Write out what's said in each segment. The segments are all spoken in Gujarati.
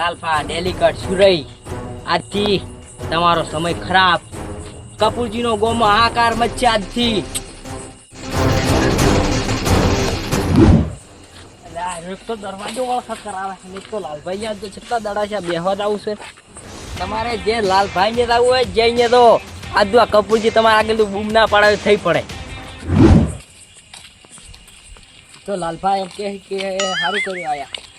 લાલપા ડેલિકટ, સુરઈ. આજથી તમારો સમય ખરાબ. કપૂરજીનો ગોમો આકાર મચ્છે આજથી. તો દરવાજો કરાવે છે. તો લાલભાઈ યાદ તો છે બેહવા આવું તમારે જે લાલભાઈ ને જવું હોય તો આજુ આ કપૂરજી તમારે આગળ બૂમ ના પાડે થઈ પડે. તો લાલભાઈ એમ કે સારું કર્યું આયા.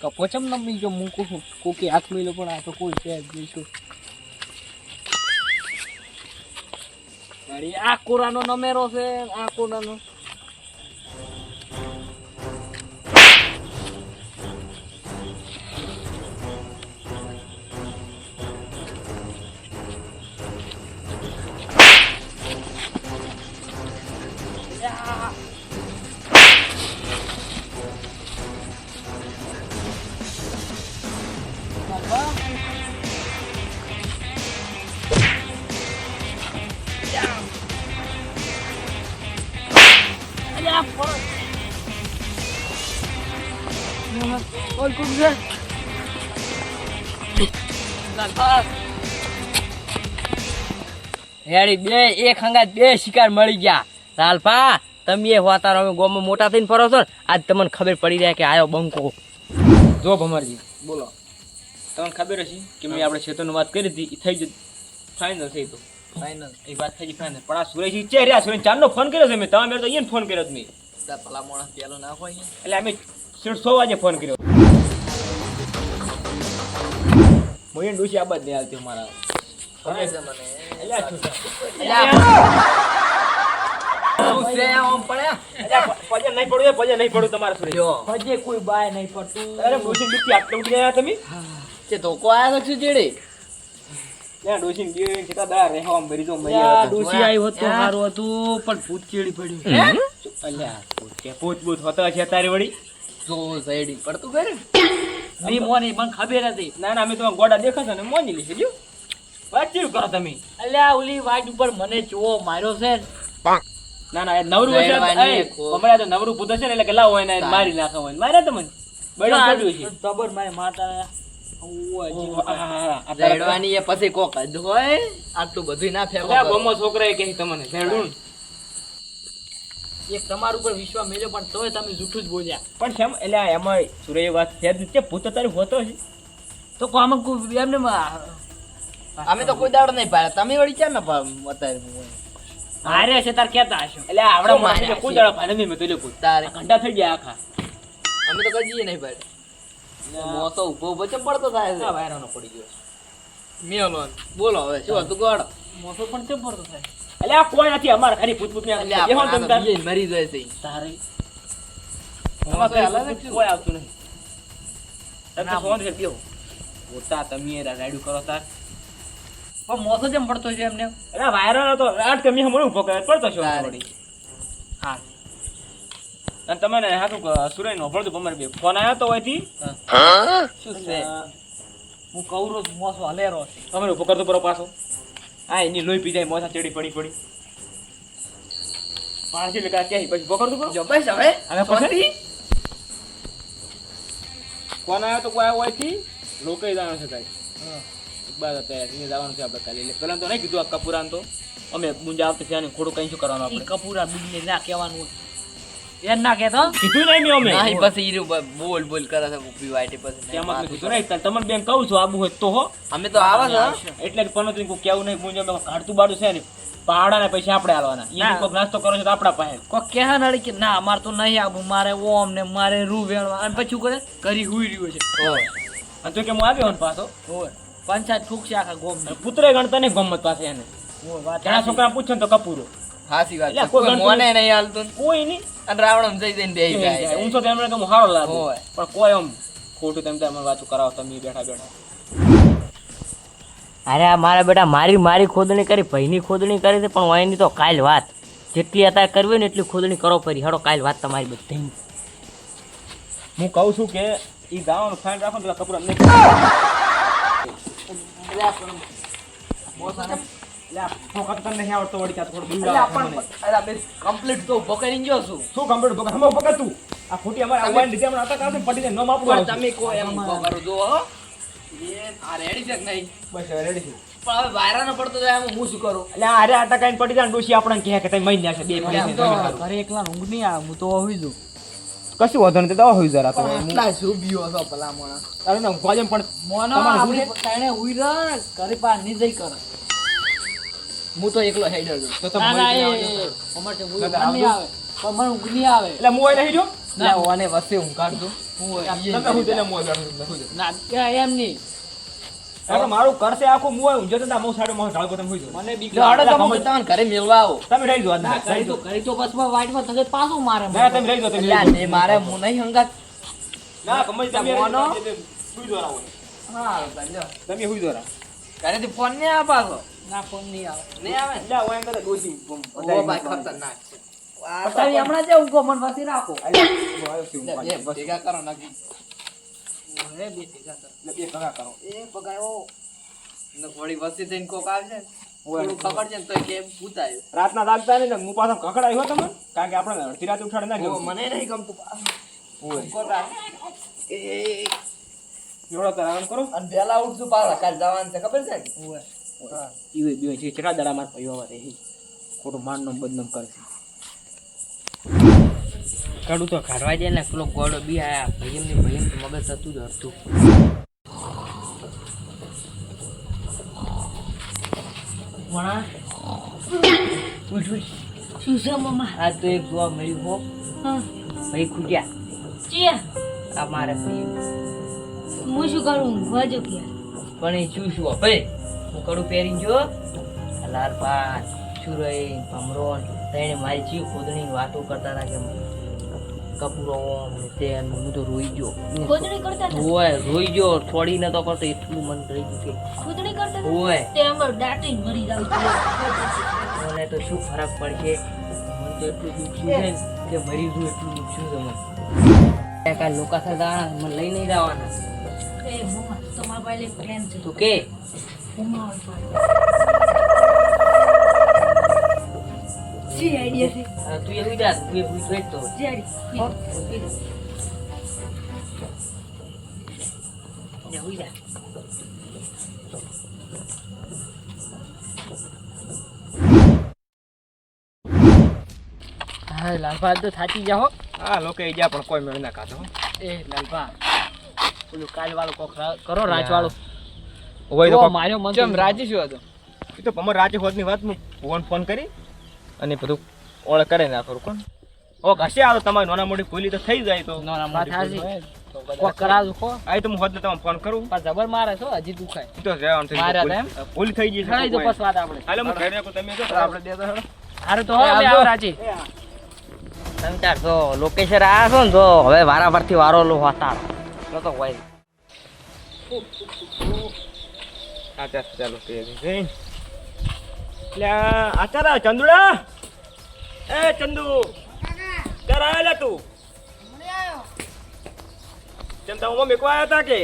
કપોચમ નમી જો મૂકું છું કોકી હાથ મિલો પણ આ તો કોઈ છે જ નહીં છું અરે આ કોરાનો નમેરો છે, આ કોરાનો. ફોન ઓય કોણ હેડી બે એક હંગાત બે શિકાર મળી ગયા. લાલપા તમે એ વાતાર અમે ગોમાં મોટા થઈને ફરો છો ને, આજ તમને ખબર પડી જાય કે આયો બંકો. જો ભમરજી બોલો. તમને ખબર હશે કે મેં આપણે ક્ષેત્રની વાત કરી હતી એ થઈ જ ફાઇનલ થઈ તો. ફાઇનલ એ વાત થઈ ફાઇનલ પણ આ સુરેશ છે રહ્યા? સુરેશ ચાંદનો ફોન કર્યો છે મેં. તમે તો અહીંયા ફોન કર્યો તમે ભલા માણસ પેલો ના હોય એટલે અમે સો વાગે ફોન કર્યો. મોયન ડોશી આ બાદ નહીં. અલ્યા, પડવું તમારે સુરેશ હજે કોઈ બાય નહીં પડતું. અરે ડોશી બીજી આટલે ગયા તમે? કે ધોકો આવ્યો છે જેડે? મોની મને ખબર હતી. ના ના અમે તો ગોડા દેખાતા ને મોની લીધી જો. વાતચીત કરો તમે? અલ્યા ઓલી વાટ ઉપર મને જોવો માર્યો છે ના. ના એ નવરું. હમણાં તો નવરું પૂછે છે ને એટલે કે લાવો એને મારી નાખો હોય માર્યા પડ્યું છે. તબર મારે માતા રેડવાની એ પછી કોક જ હોય. આટલું બધું ના ફેંકો બમો છોકરા છોકરાએ કહે તમને ઝેરડું. એક તમારું ઉપર વિશ્વાસ મેળો પણ તોય તમે જૂઠું જ બોલ્યા. પણ શેમ એટલે એમાં સુરે વાત છે જ નથી. ભૂત તો તારી હોતો છે. તો કોમ એમને અમે તો કોઈ દાડો નહીં પાડ્યા. તમે વળી ક્યાં ના અત્યારે મારે છે તાર કેતા હશો. એટલે આવડે માર્યા કોઈ દાડો પાડે નહીં મેં તો લે. તારે. ઘંટા થઈ ગયા આખા. અમે તો કજીએ નહીં પાડ્યા. મોસો ઊભો ઊભો ચમ પડતો થાય આ વાયરાનો પડી ગયો. મેલો બોલો હવે શું હતું ગોળ? મોસો પણ ચમ પડતો થાય? એટલે આ કોઈ નથી અમાર ખાલી ભૂત ભૂત એટલે આપણે મરી જાય છે. તારે. કોઈ આવતું નહીં. તમે ફોન છે બેહો. પોતા તમે રાડ્યું કરો તાર. પણ મોસો જેમ પડતો છે એમને? અરે વાયરો હતો આઠ કમી હમણાં ઊભો કરે પડતો છો હા. અને તમે ને હાથું સુરય નો ભળતું તમારે બે. ફોન આવ્યો તો હોયથી શું છે? હું કૌરો મોસો હલેરો છે. તમે ઊભો કરતો પરો પાછો. આ એની લોહી પી જાય મોસા ચડી પડી પડી. પાછી લગા ક્યાં પછી ઊભો કરતો જો બસ હવે. હવે પછી? કોણ આવ્યો તો કોઈ આવ્યો હોયથી રોકાઈ જવાનું છે કાંઈ. બસ અત્યારે એને જવાનું છે આપણે કાલે. એટલે પેલા તો નહીં કીધું આ કપૂરાન તો. અમે મુંજા આવતી છે અને ખોટું કઈ શું કરવાનું આપણે? કપૂરા બીજને ના કહેવાનું એમ ના કહેતો? કીધું નહીં મેં અમે. નહીં પછી ઈ બોલ બોલ કરે છે ઊભી વાટે પછી તેમાં મેં કીધું નહીં તમને બેન કહું છું આબુ હોય તો હો. અમે તો આવા છે એટલે પનોતરી કોઈ કેવું નહીં મુંજો મેં કાઢતું બાડું છે ને પહાડા પૈસા આપણે આલવાના ઈ કોઈક નાસ્તો કરો છો તો આપણા પાસે. કોઈ કહે નડી કે ના અમારે તો નહીં આબુ મારે ઓમ ને મારે રૂ વેણવા. અને પછી કરે? કરી હુઈ રહ્યો છે. અને તો કે હું આવ્યો ને પાછો? ઓય. પંચાયત ઠૂકશે આખા ગોમ પુત્રે ગણતા નહીં ગમત પાસે એને. ઘણા છોકરા પૂછે ને તો કપૂરો. હાસી વાત કોઈ કોઈ મોને નહીં હાલતું. કોઈ નહીં. અને રાવણ જઈ જઈને બેહી જાય હું તો તેમને કે હારો લાગુ. પણ કોઈ આમ ખોટું તેમ તેમ વાતું કરાવો તમે બેઠા બેઠા. અરે આ મારા બેટા મારી મારી ખોદણી કરી ભાઈની ખોદણી કરી છે પણ એની તો કાલ વાત. જેટલી અત્યારે કરવી ને એટલી ખોદણી કરો ફરી. હડો કાલ વાત તમારી બધી. હું કહું છું કે એ ગાવાનું ફાઇન રાખો પેલા કપૂરા નહીં. એટલે આ ફોકા તો તમને નહીં આવડતો વળી ત્યાં તો થોડું બીવડાવો મને. કમ્પ્લીટ તો ઊભો કરીને જો છું. શું કમ્પ્યુટર બગા હમણાં બગા તું. આ ખોટી અમારે આવવાની લીધે હમણાં અટક આવશે પટીને નોમ આપણું તમે કહો એમ કહો કરો જો એ આ રેડી છે કે નહીં? બસ હવે છે. પણ હવે વાયરાનો પડતો જાય એમાં હું શું કરું? એટલે આ હારે અટક આઈને જાય ને ડોશી આપણને કહે કે તમે મહિના બે તો સારું. ઘરે એકલા ઊંઘ નહીં આવે હું તો હોઈ કશું વાંધો નથી દવા હોય જરા તમે એટલા શું બીઓ છો ભલા મોણા તારે ના પણ મોનો તમારે તાણે ઉઈ રહે ઘરે પારની જઈ કરે હું તો એકલો હેડર છું. તો તમે ના, ના, મળી એ, જાઓ. તો ના, ના, નહીં આવે. પણ મને ઊંઘ નહીં આવે. એટલે હું નહીં જો ના. ઓને વસે હું કાઢ હું તમે હું તેને મોં કાઢું. ના એમ નહીં. મારું કરશે આખું મું ઊંઝો તો ના, સાડો માં ઢાળ તમે હોઈ મને બીક લાગે તો હું ઘરે મેળવા આવો. તમે રહી જાઓ ના. કરી તો કરી તો બસમાં પાછું મારે ના, તમે રહી ને મારે હું નહીં હંગાત. ના, તમે મોનો? સુઈ જાઓ હા તમે. ઘરેથી ફોન નહીં આવે પાછો ના ફોન નહીં આવે. નહીં આવે? એટલે આ ઓય કરે ડોશી બમ ઓ ભાઈ ખતરનાક છે. હમણાં જે ઊંઘો મન વસી રાખો ભેગા કરો નક્કી. બે ભેગા કરો. બે ભેગા કરો. એ પગાયો ને વળી વસી થઈને કોક આવશે? ને ઓય. થોડું ખબર છે ને તો કે પૂતાયો? રાતના જાગતા ને હું પાછો કકડાયો તમને? કારણ કે આપણે અડધી રાતે ઉઠાડે ના મને નહીં ગમતું. ઓય. એવડો કરો. અને વહેલા ઉઠશું પાછા કાલ જવાનું છે ખબર છે? ને હા છે કેટલા દાડા મારા આવે છે ખોટું માનનો બદનામ કરશે કડું તો કાઢવા જાય ને પેલો ગોળો બી આયા. ભયમ ને ભયમ તો મગજ હતું જ હતું વણા ઉઠ ઉઠ શું છે મમ્મા? આ તો એક જોવા મળ્યું હો. ભાઈ ખૂટ્યા. ચિયા. આ મારે ભાઈ. હું શું કરું? પણ એ શું શું ભાઈ કડું પહેરી જો. આ લાલ પાન ચુરઈ ભમરોન તેને મારી જીવ ખોદણી વાતો કરતા હતા કે કપૂરો તેમ હું તો રોઈ ગયો. ખોદણી કરતા હતા? રોઈ ગયો. થોડી ન તો કરતો એટલું મન રહી ગયું કે ખોદણી કરતા હતા? તે અમાર દાટી મરી જાવ મને તો શું ફરક પડશે? મને તો એટલું દુખ્યું છે કે મરી ગયું એટલું દુખ્યું છે મને કાલ લોકા સદાણા મને લઈ નહીં જવાના. એ તમારા પાસે એક છે. તું કે? હા, લાલભા તો થાચી જાઓ હા લોકો જ્યાં પણ કોઈ મેળ ના કાઢો એ લાલભા પેલું કાલ વાળો કોક કરો રાજ વાળો હોય ઓ, માર્યો મન તો- રાજી શું હતો એ તો પમર રાજી હોતની વાત હું ફોન ફોન કરી અને બધું ઓળખ કરે ના કરું કોણ? ઓ ઘસે આવો તમારી નાના મોટી ભૂલી તો થઈ જાય તો. નાના મોટી. કોક કો તો હું હોત ને તમને ફોન કરું. પણ જબર મારે છો હજી દુખાય. તો રહેવાનું થઈ માર્યા ગયું. ભૂલ થઈ ગઈ છે ખરાઈ દો વાત આપણે. હાલો હું ઘરે રાખું, તમે જો. આપણે બે તો હેડો. હારું તો આવો રાજી. તમે તાર જો લોકેશન આયા છો ને તો હવે વારા પરથી વારો લો હતા. તો હોય. હા ચાલ તે જઈને. એટલે આ આ ચાલ આ ચંદુડા? એ ચંદુ ક્યારે આવેલા તું? ચંદા હું આવ્યા હતા કે?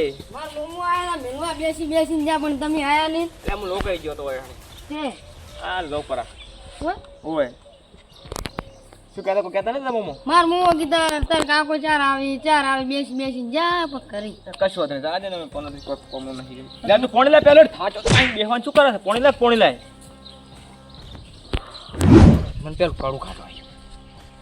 મેલવા બેસી બેસીને જ્યાં પણ તમે આયા નહીં. એટલે હું લોકાઈ ગયો તે આ લો પરા. ઓય. શું કહેતા કોઈ કહેતા નથી મમ્મો માર મમ્મા કીધા તાર કાકો ચાર આવી ચાર આવી બેસી બેસી જા પણ કરી. કશું હતું જા દે ને ફોન નથી કોમો નહીં લે તું ફોન લે પેલો થાચો તો અહીં બેહવાનું શું કરે છે? ફોન લે ફોન લે. મને પેલું કડું ખાતો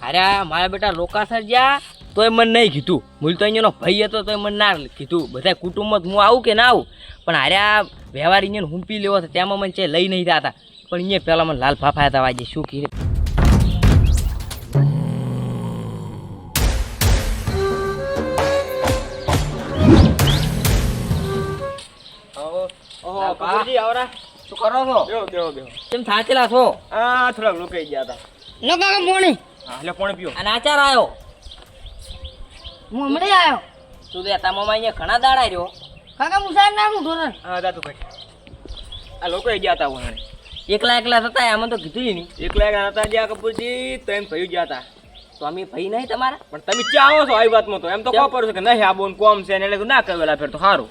અરે મારા બેટા લોકાસર જ્યાં તોય મને નહીં કીધું. મૂળ તો અહીંયાનો ભાઈ હતો તોય મને ના કીધું. બધા કુટુંબમાં હું આવું કે ના આવું? પણ અરે આ વ્યવહાર અહીંયા હુંપી લેવો છે તેમાં મને છે લઈ નહીં જતા. પણ અહીંયા પહેલાં મને લાલ ફાફા હતા વાજે શું કીધું? બા. આવરા. શું કરો છો? બેહો બેહો બેહો. કેમ થાકેલા છો? આ થોડાક લોકાઈ ગયા હતા. લો કાકા પોણી. હા એટલે પોણી પીઓ. અને આચાર આવ્યો હું હમણે આવ્યો તું દે તમામાં અહીંયા ઘણા દાડા રહ્યો. કાકા મુસાર નાખું ધોરણ? હા દાદુ ભાઈ આ લોકાઈ ગયા હતા ઉહાણે એકલા એકલા હતા આમાં તો કીધું નહીં. એકલા એકલા હતા જ્યાં કપૂરજી તો એમ થયું ગયા હતા. તો અમે ભાઈ નહીં તમારા? પણ તમે ચાહો છો? આવી વાતમાં તો. એમ તો કહો પડશે છે કે નહીં આ બોન કોમ છે ને એટલે ના કહેલા ફેર તો સારું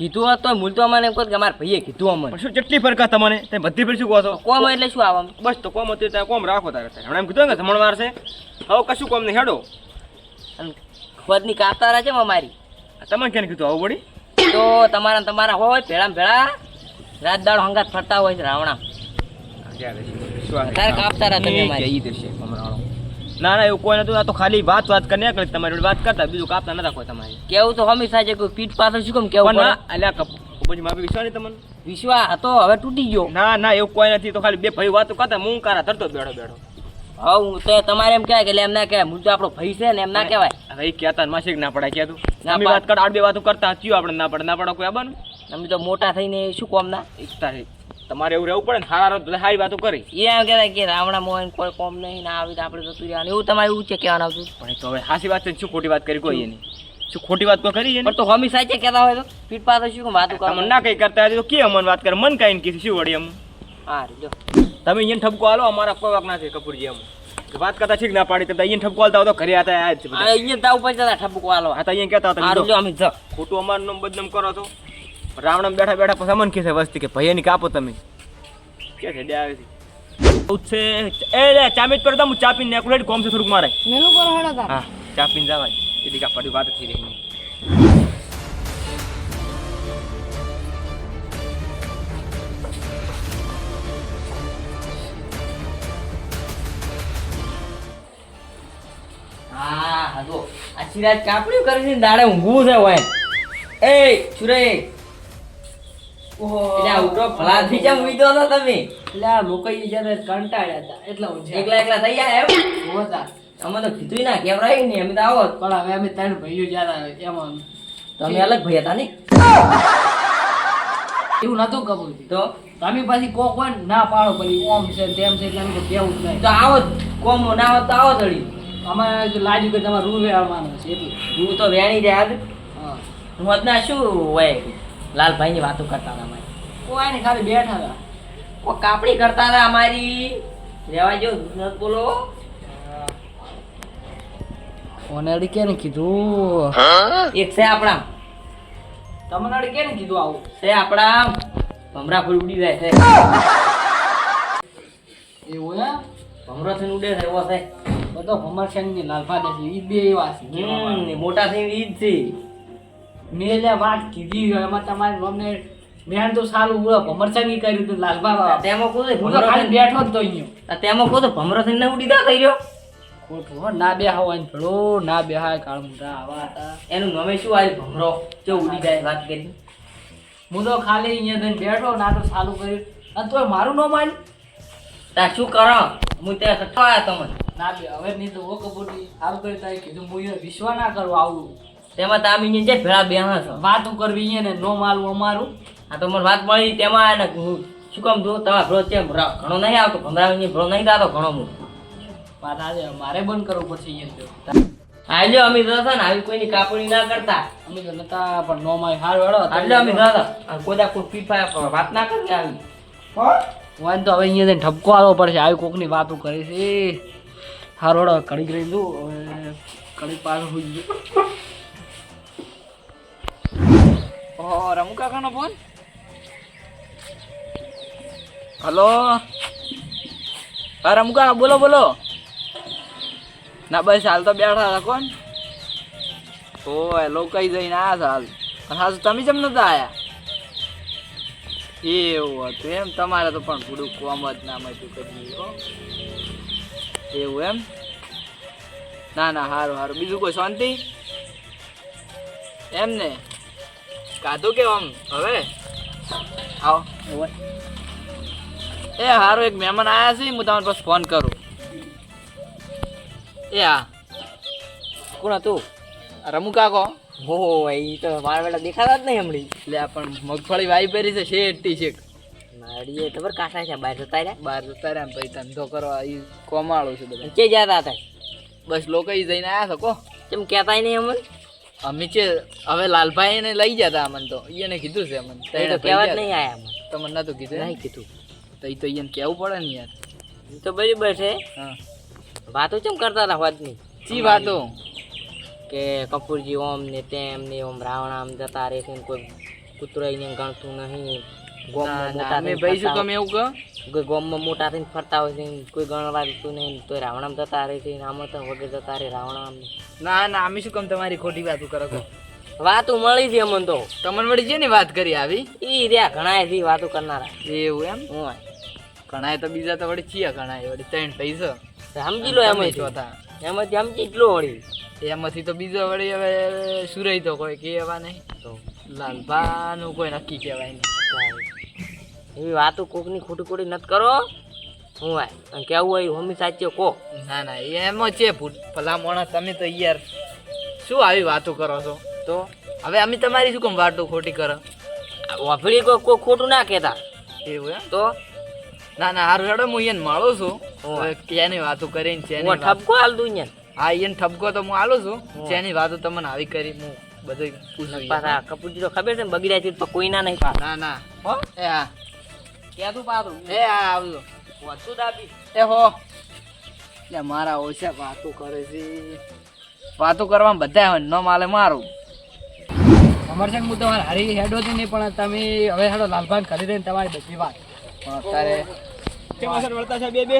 કીધું હોત તો મૂળ તો અમને એમ કહો કે અમારા ભાઈએ કીધું અમને. શું કેટલી ફરક તમને તમે બધી ફરી શું કહો છો? કોમ એટલે શું આવા બસ તો કોમ હતું ત્યાં કોમ રાખો તારે હમણાં એમ કીધું કે જમણ મારશે હવે કશું કોમ નહીં હેડો. અને ખોદની રહે છે અમારી તમે કેને કીધું? આવું પડી તો તમારા તમારા હોય ભેળા ભેળા. રાત દાડ હંગાત ફરતા હોય છે રાવણા તારે કાપતારા તમે અમારી ના ના એવું કોઈ નતું. આ તો ખાલી વાત વાત કરીને કરી તમારી જોડે વાત કરતા બીજું કાપતા નતા કોઈ તમારી. કેવું તો હંમેશા છે કોઈ પીઠ પાછળ શું કેમ કેવું ના અલ્યા કપ- પછી મારી વિશ્વાસ નહીં તમને? વિશ્વાસ હતો હવે તૂટી ગયો. ના ના એવું કોઈ નથી. તો ખાલી બે ભાઈ વાતો કરતા હું કારા ધરતો બેઠો બેઠો. હું તો તમારે એમ કહેવાય કે એમ ના કહેવાય. હું તો આપણો ભાઈ છે ને એમ ના કહેવાય. ભાઈ એ કહેતા માસિક ના પડાય કહેતું. ના અમે વાત કરતા આડ બે વાતો કરતા થયું આપણે ના પડે ના પડે કોઈ આબાનું? અમે તો મોટા થઈને શું કોમ ના? એકતા છે. તમારે એવું રહેવું પડે ને સારા રહો સારી વાતો કરી. એ એમ કહેવાય કે રાવણા મોહન કોઈ કોમ નહીં ના આવી તો આપણે જતું રહેવાનું. એવું તમારે એવું છે કહેવાનું આવતું પણ તો હવે હાસી વાત છે શું ખોટી વાત કરી કોઈ એની? શું ખોટી વાત કરી છે તો હમી સાચે કહેતા હોય તો? પીઠ પાસે શું વાત કરો મને ના કઈ કરતા હોય તો કે અમને વાત કરે? મન કઈ કીધું શું વળી એમ? હા જો. તમે અહીંયા ઠપકો આલો અમારા કોઈ વાક ના છે કપૂરજી એમ. વાત કરતા ઠીક ના પાડી કરતા અહીંયા ઠપકો આલતા તો ઘરે આતા આ જ છે આ બધા. અહીંયા દાવ પર જતા ઠપકો આલો. આ તો અહીંયા કહેતા હતા તમે જો અમે જ ખોટું અમારું નામ બદનામ કરો છો રાવણ બેઠા બેઠા પછી અમન કે છે વસ્તી કે ભાઈ એની કાપો તમે. કે છે ડે આવે છે. બહુ જ છે. એ લે ચામીજ પર હું ચા પીને નેકુલેટ કોમ છે થોડુંક મારે. મેલું પર હેડો તા હા ચા પીને જવાય. એટલે કા પડી વાત થઈ રહી હા હા જો આ સિરાજ કાપડ્યું કરીને દાડે ઊંઘવું છે હોય એ સુરે અમે તો કીધું ના કેવરાયું ને અમે તો આવો. પણ હવે અમે ત્રણ ભાઈઓ જ્યારે એમાં તમે અલગ ભાઈ હતા ને? એવું નતું કબૂલ તો? તમે પાછી કોક હોય ના પાડો પછી ઓમ છે તેમ છે એટલે અમે કેવું જ નહીં. તો આવો કોમ ના આવો તો આવો તળી અમે જો લાગ્યું કે તમારે રૂ વેળવાનો છે એટલે. રૂ તો વેણી જાય. હું. આજના શું હોય. લાલભાઈની વાતો કરતા હતા અમારી. કોઈ ને ખાલી બેઠા હતા. ઓ કાપડી કરતા હતા અમારી. રેવા જો ન બોલો. કોને અડી કે ને કીધું એક છે આપણા. તમને અડી કે ને કીધું આવું? છે આપણા. ભમરા ફૂલ ઉડી જાય છે. એવું હે ભમરો થઈને ઉડે છે એવો છે. બધો ભમર છે ને લાલભા દે ઈ બે એવા છે ને મોટા થઈને ઈ જ છે. મેં એટલે વાત કીધી એમાં તમારે અમને બેન તો સારું ઉડો ભમરશંગી કર્યું હતું લાલભા બાબા તેમાં કોઈ હું તો ખાલી બેઠો જ તો અહીંયા. તેમાં કોઈ તો ભમરો થઈને ના ઉડી થઈ રહ્યો? ખોટું હો ના બેહા હોય ને ભલો ના બેહાય કાળ મોટા આવા હતા. એનું નામે શું આવે ભમરો? જો ઉડી જાય વાત કરી. હું તો ખાલી અહીંયા જઈને બેઠો ના તો સારું કર્યું. અને તોય મારું ન માન તા શું કરો? હું ત્યાં સઠવાયા તમને. ના બે હવે નહીં તો ઓ કબૂટી સારું કર્યું તારે કીધું હું વિશ્વ વિશ્વા ના કરું આવું. તેમાં તમે અહીંયા જે ભેળા બેહા છો વાતું કરવી અહીંયા ને નો માલવું અમારું. આ તો મને વાત મળી તેમાં હું શું કામ જો તમારા ભ્રો છે ઘણો નહીં આવતો ભમરા ભ્રો નહીં થતો ઘણો હું વાત આજે મારે બંધ કરવું પડશે અહીંયા જો આજે અમે તો હતા ને આવી કોઈની કાપણી ના કરતા. અમે તો નતા પણ નો માય હાર વેળો એટલે અમે હતા અને કોઈ કોઈ પીફા વાત ના કરતા આવી. વાન તો હવે અહીંયા જઈને ઠપકો આવવો પડશે. આવી કોકની વાતો કરી છે. હારોડો કડી રહી દઉં કડી પાછું રમુ કાકાનો ફોન હલો? હા રમુ બોલો બોલો. ના, બસ, હાલ તો બેઠા હતા. કોણ? ઓ હેલો કઈ જઈને આયા હતા હાલ. અને હાલ તમે જેમ નતા આયા? એવું હતું એમ? તમારે તો પણ થોડું કોમ જ ના કર્યું હો. એવું એમ? ના ના સારું સારું બીજું કોઈ શાંતિ? એમ ને? કાધું કે આમ હવે? આવો. એ હારું એક મહેમાન આયા છે હું તમને પાસે ફોન કરું. એ હા કોણ હતું? રમુ કાકો? હો એ તો મારા બેટા દેખાતા જ નહીં હમણાં. એટલે પણ મગફળી વાઈ પહેરી છે શેઠ શેક મારી એ ખબર કાંઠા છે બહાર જતા રહ્યા? બહાર જતા રહ્યા ભાઈ ધંધો કરવા એ કોમાળું છે બધા કે જતા હતા? બસ લોકો જઈને આવ્યા છો કો. કેમ કહેતા નહીં અમને અમે છે હવે લાલભાઈ એને લઈ જતા અમને તો. એને કીધું છે અમને. તો કહેવા જ નહીં આયા અમને. તમને નતું કીધું નહીં કીધું. તો એ તો એને કહેવું પડે ને યાર. તો બરાબર છે. હા. વાતો કેમ કરતા હતા વાતની? ચી વાતો? કે કપૂરજી ઓમ ને તેમ ને ઓમ રાવણ આમ જતા રહે છે કોઈ કૂતરો એને ગણતું નહીં. ગોમમાં મોટા અમે થઈને ભાઈ શું ફરતા તમે એવું કહો? કોઈ ગોમમાં મોટા થઈને ફરતા હોય છે કોઈ ગણવા દેતું નહીં તો રાવણામ જતા રહે છે આમ તો વગર જતા રહે રાવણામ. ના ના અમે શું કેમ તમારી ખોટી વાત કરો છો? વાતું મળી છે અમને તો. તમને મળી છે ને વાત કરી આવી? ઈ રહ્યા ઘણા થી વાતો કરનારા. એવું એમ? હું ઘણાય તો બીજા તો વળી છીએ ઘણાય વળી ત્રણ પૈસા. સમજી લો એમ ચોથા એમાંથી. સમજી એટલો વળી. એમાંથી તો બીજો વળી હવે સુરઈ તો કોઈ કહેવા નહીં. તો લાલભાનું કોઈ નક્કી કહેવાય નહીં. એવી વાતો કોકની ખોટી ખોટી નત કરો. હું ભાઈ કેવું હોય હોમી સાચી કો ના ના એમાં છે ભલા મોણા તમે તો યાર શું આવી વાતો કરો છો? તો? હવે અમે તમારી શું કેમ વાતો ખોટી કરો? વાપરી કોઈ ખોટું ના કહેતા. એવું એમ? તો? ના ના હારું હેડો હું એને મળું છું. ક્યાંની વાતો કરીને છે ઠપકો હાલ દઉં હા એને ઠપકો તો હું હાલું છું. જેની વાતો તમને આવી કરી હું બધું પૂછું પાછા કપૂરજી તો ખબર છે ને બગડ્યા છે તો કોઈના નહીં પાછા ના ના. હો? એ હા. ક્યાં પાછું એ હા આવજો. વધુ દાબી એ હો. એટલે મારા ઓછા વાતો કરે છે. વાતો કરવામાં બધા હોય ન માલે મારું. અમરસંગ હું તમારે હારી હેડો હતી નહીં પણ તમે હવે હેડો લાલભાન કરી દઈને તમારી બધી વાત. પણ અત્યારે કેમ અસર વળતા છે બે બે?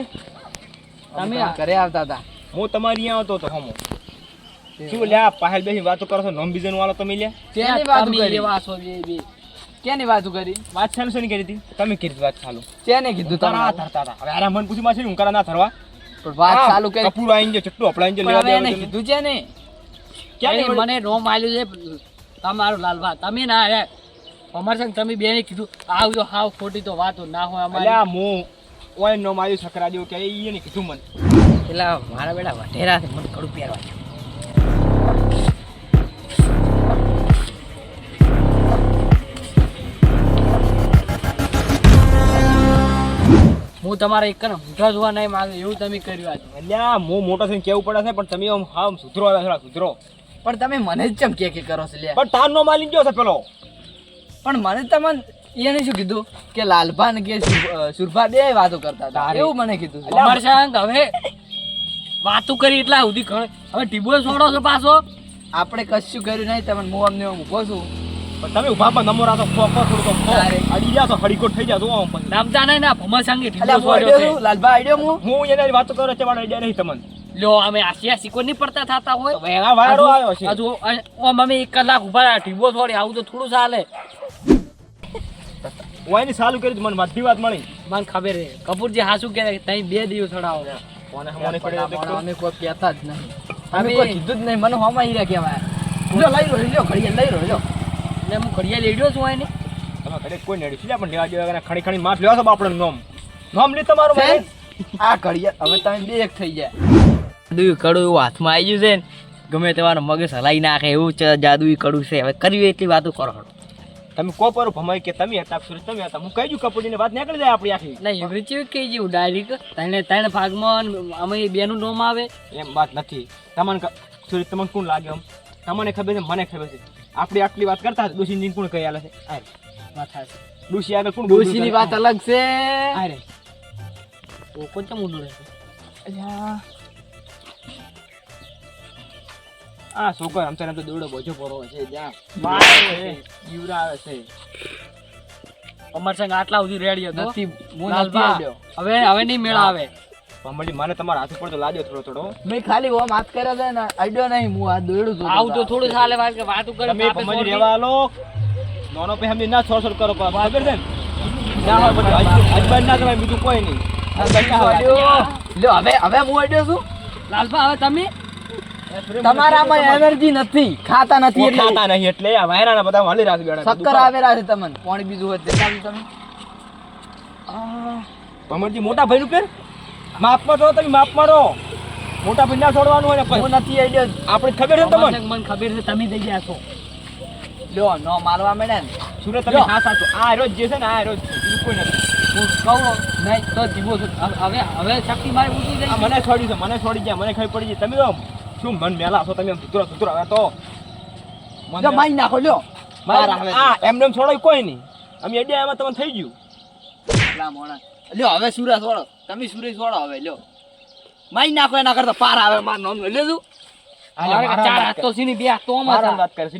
તમે ઘરે આવતા હતા. હું તમારી અહીંયા આવતો હતો હમો. શું લ્યા પાહેલ બેસી વાતો કરો છો નોમ બીજન વાળો તમે લ્યા? કેની વાતો તમે કરી? વાસો બે બે? કેની વાતો કરી? વાત ચાલુ ને કરી હતી? તમે કીધી વાત ચાલુ. કેને કીધું તારા થરતા હતા. હવે આરા મન પૂછી માં છે હું કરા ના ધરવા? પણ વાત ચાલુ કરી. કપૂર આઈ ગયો ચટ્ટુ અપડાઈ ગયો લેવા દેવા કીધું છે ને. ક્યાં મને નોમ આલ્યું છે તમારો લાલભા તમે ના આવ્યા અમાર સંગ તમે બેને કીધું આવજો હાવ ખોટી તો વાતો ના હોય અલ્યા અમારી હું ઓય નો માર્યું છકરા જેવું કે ઈ એને કીધું મને. એટલે મારા બેટા વઢેરા છે મને કડું પહેરવા હું તમારે એક ઊંધા જોવા નહીં માંગે એવું તમે કર્યું આજે. અલ્યા હું મોટો થઈને કેવું પડે છે પણ તમે આમ આમ સુધરો આવ્યા થોડા સુધરો. પણ તમે મને જ ચમ કે કે કરો છો લ્યા. પણ તારનો માલિક માલી ગયો છે પેલો? પણ મને તમને એને શું કીધું? કે લાલભાન કે સુર- સુરભા બે વાતો કરતા હતા. એવું મને કીધું છે. અમરસંગ હવે વાતો કરી એટલા સુધી હવે ટીબો છોડો છો પાછો? આપણે કશું કર્યું નહીં તમને હું અમને ઊભો છું. પણ તમે ઊભા પણ નમો રાતો ફોકો થોડું ખો અડી જા તો હડીકોટ થઈ જા તો આમ પણ નામતા નહીં ના ભમા છું. લાલભા આઈડિયો હું હું એને વાત કરો છે વાળો આઈડિયા નહીં તમને. લ્યો અમે આસિયા સિકો નહીં પડતા થતા હોય. હવે વાળો આવ્યો છે. હજુ ઓમ અમે એક કલાક ઊભા રહ્યા ટીબો થોડી આવું તો થોડું ચાલે. ઓયની સાલું કરી મને બધી વાત મળી. મને ખબર છે. કપૂરજી હાસુ કે તઈ બે દિવસ તો દેખતો. અમે કોઈ કહેતા જ નહીં. અમે કોઈ કીધું જ નહીં મને હોમાં હીરા કહેવાય. લ્યો લઈ રહ્યો લઈ રહ્યો લ્યો એટલે હું ઘડિયા લેડ્યો છું એની તમે ઘરે કોઈ નડી છે પણ લેવા દેવા વગરના ખણી ખણી માસ લેવા છો બાપડે નોમ. નોમ લે તમારું? ભાઈ. આ ઘડિયા હવે તમે બે એક થઈ જાય. જાદુઈ કડું એવું હાથમાં આવી ગયું છે ને ગમે તમારો મગજ હલાઈ નાખે એવું જાદુઈ કડું છે. હવે કરવી એટલી વાતો કરો. તમે કો પર ભમાઈ કે તમે હતા સુરેશ તમે હતા. હું કહી દઉં કપૂરની વાત નીકળી જાય આપણી આખી. નહીં એવી ચેવી કહી જેવું ડાયરેક્ટ તને ત્રણ ભાગમાં અમે બેનું નોમ આવે. એમ વાત નથી. તમને સુરેશ તમને કોણ લાગે આમ? તમને ખબર છે મને ખબર છે. આપણે આટલી વાત કરતા હતા કોણ કહી આલે છે. માથા છે ડોશી આગળ કોણ ડોશીની વાત અલગ છે. અરે ઓ કોણ ચમ છે? અલ્યા. આ છોકરો આમ તો તો દોડો બોજો પરો છે જ્યાં મારે જીવરા આવે છે. અમર સંગ આટલા સુધી રેડી હતો નથી હવે હવે નહીં મેળા આવે. પમડી મને તમારા હાથ ઉપર તો લાદ્યો થોડો થોડો. મેં ખાલી ઓમ હાથ કર્યો છે ને આઈડિયો નહીં હું હાથ દોડું છું. આવું તો થોડું ચાલે વાત કે વાત કરી તમે પમડી રેવા લો નોનો પે હમની ના છોડ છોડ કરો પણ ખબર છે ના? હોય બધું. આજ- ના કરાય બીજું કોઈ નહીં. લ્યો હવે હવે હું અડ્યો છું લાલપા હવે તમે? તમારામાં એનર્જી નથી ખાતા નથી એટલે. ખાતા નહીં એટલે આ વાયરાના બધા વાલી રાખ બેડા. શક્કર આવેલા છે તમને. પાણી બીજું હોય તમે. પમડજી મોટા ભાઈ નું પેર? માપમાં છો તમે માપમાં રહો મોટા ના છોડવાનું હોય ને હું નથી આઈડિયો. આપણે ખબર છે તમને? મને ખબર છે તમે થઈ ગયા છો. લ્યો નો મારવા ને. સુરત તમે. હા સાચું આ રોજ જે છે ને આ રોજ બીજું કોઈ નથી. હું કહું નહીં તો જીવો છું. હવે હવે શક્તિ મારી આ મને છોડી છે મને છોડી ગયા મને ખબર પડી ગઈ. તમે તો શું મન મેલા છો તમે સુતરો સુતરો હવે તો મન જો નાખો લ્યો. મારા- આ એમને એમ છોડાય કોઈ નહીં. અમે એડિયા એમાં તમને થઈ ગયું. લ્યો હવે સુરત છોડો તમે સુરેશ વાળો હવે લ્યો. મારી નાખો એના કરતા પાર આવે માર નામ લે તું. ચાર હાથ તો સીની બે હાથ તો મારા વાત કરે છે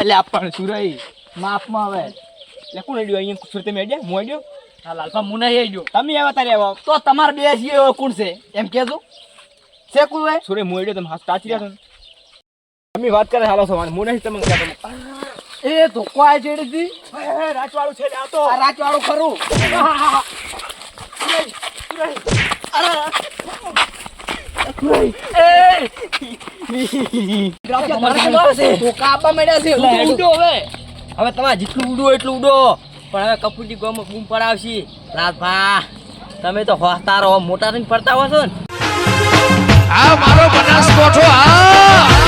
એટલે આપણ સુરઈ. માપમાં હવે. એટલે કોણ હેડ્યો? અહીંયા સુરતે મેં હેડ્યા? હું હેડ્યો? હા લાલપા મુને એ તમે આવ્યા તારે આવો. તો તમારે બે છીએ કોણ છે? એમ કેજો છે કોણ હોય સુરે હું હેડ્યો તમે હાથ તાચી રહ્યા તમે વાત કરે હાલો છો હું નહીં તમે એ ધોકો આ ચેડીથી રાજવાળું છે આ તો. આ રાચવાળું ખરું. હવે તમારે જેટલું ઉડો એટલું ઉડો પણ હવે કપૂરજી ગોમ બૂમ પડાવશી લાલભા તમે તો હોતા રહો મોટા થઈને ફરતા હો છો ને આ મારો બનાસકોઠો